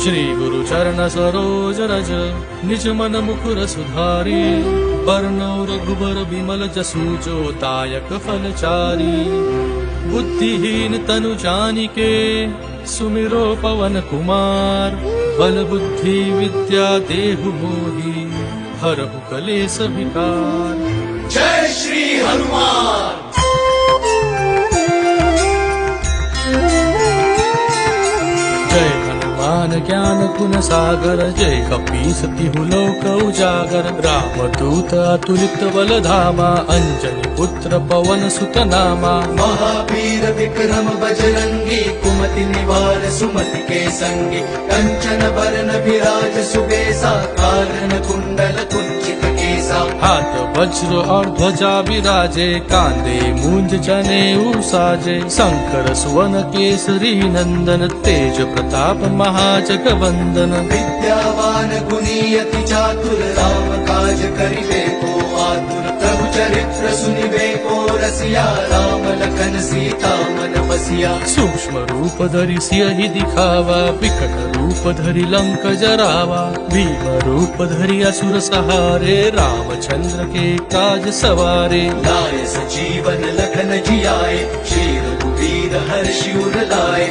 वर्ण सरोज रज निज मन मुकुर सुधारी वर्णौ रघुबर दायक फलचारी। बुद्धिहीन तनु जानिके सुमिरो पवन कुमार बल बुद्धि विद्या देहु मोहि श्री हनुमान ज्ञान गुण सागर जय कपीस तिहु लोक उजागर राम दूत अतुलित बल धामा अंजनी पुत्र पवन सुत नामा महावीर विक्रम बजरंगी कुमति निवार सुमति के संगी कंचन बरन विराज सुबेसा कानन कुंडल कुंचित हात वज्र और ध्वजा विराजे कांदे मुंज चने उसाजे। शंकर सुवन केसरी नंदन तेज प्रताप महाजग वंदन विद्यावान गुणी अति चातुर राम काज करिले को आतुर। चरित्र सुनिबे को रसिया राम लखन सीता मन बसिया सूक्ष्म रूप धरि सियहि दिखावा विकट रूप धरि लंक जरावा भीम रूप धरि असुर सहारे रामचंद्र के काज सवारे सजीवन लखन जियाए शेर कुबीर हर्षि उर लाए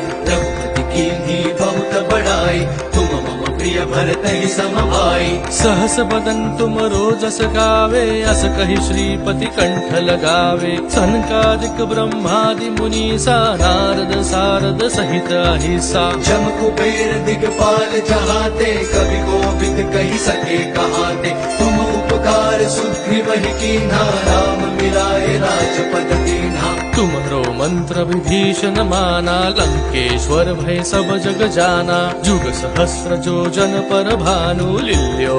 मम प्रिय भरत ही सम भाई सहस बदन तुम रोजस गावे अस कहि श्रीपति कंठ लगावे। सनकादिक ब्रह्मादि मुनीसा नारद सारद सहित अहिसा। जम कुबेर दिगपाल जहाते कवि गोविंद कही सके कहाते। तुम उपकार सुग्रीव ही कीन्हा राम तुम्हरो मंत्र विभीषण माना लंकेश्वर भय सब जग जाना जुग सहस्र जो जन पर भानु लिल्यो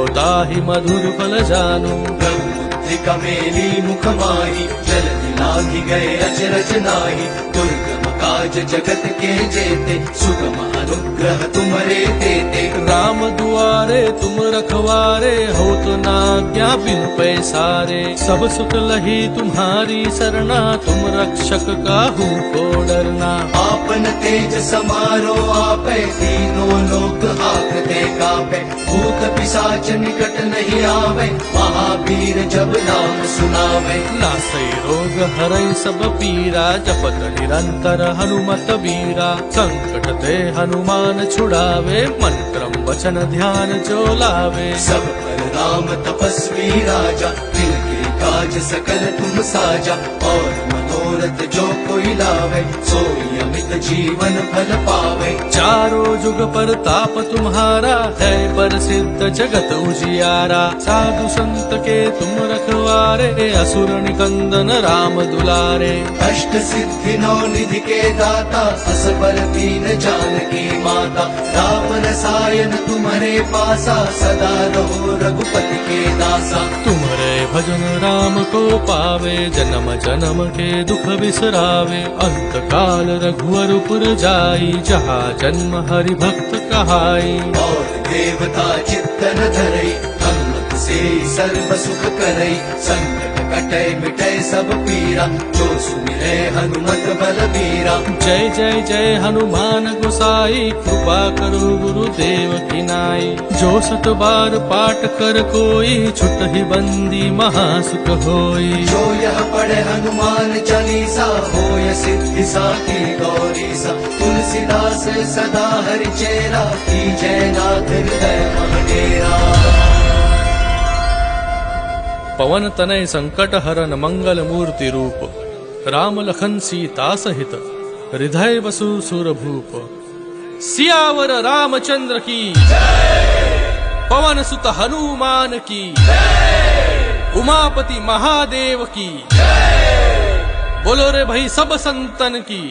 गए अचरज नाही दुर्गम काज जगत के जेते सुगम अनुग्रह तुम्हारे देते। राम दुआरे तुम रखवारे हो तो ना क्या बिन पैसारे। सब सुख लही तुम्हारी सरना तुम रक्षक काहू को डरना। आपन तेज समारो आपे तीनों लोक हाकते कापे। भूत पिशाच निकट नहीं आवे। महावीर जब नाम सुनावे। नासै रोग हरै सब पीरा जपत निरंतर हनुमत वीरा। संकट ते हनुमान छुड़ावे मन क्रम वचन ध्यान जो लावे। सब पर राम तपस्वी राजा तिनके काज सकल तुम साजा और मनोरथ जो कोई लावे, सोई अमित जीवन फल पावे। चारों जुग पर ताप तुम्हारा, है पर सिद्ध जगत उजियारा। साधु संत के तुम रखवारे, असुर निकंदन राम दुलारे। अष्ट सिद्धि नौ निधि के दाता असबर दीन जानकी माता। रसायन तुम्हारे पासा सदा रहो रघुपति के दासा। तुम्हारे भजन राम को पावे जन्म जन्म के दुख बिसरावे। अंत काल रघुवर पुर जाई जहाँ जन्म हरि भक्त कहाई। और देवता चित्तन धरे से सर्व सुख करई संकट कटै मिटै सब पीरा। जो सुमिरै हनुमत बल बीरा जय जय जय हनुमान गोसाई कृपा करो गुरुदेव की नाई। जो सत बार पाठ कर कोई छुट ही बंदी महासुख होई। जो यह पढ़े हनुमान चालीसा होय सिद्धि साखी गौरी सा तुलसीदास सदा हरि चेरा की जय नाथ हृदय महडेरा। पवन तनय संकट हरन मंगल मूर्ति रूप राम लखन सीता सहित हृदय वसु सुर भूप सियावर रामचंद्र की पवन सुत हनुमान की उमापति महादेव की बोलो रे भाई सब संतन की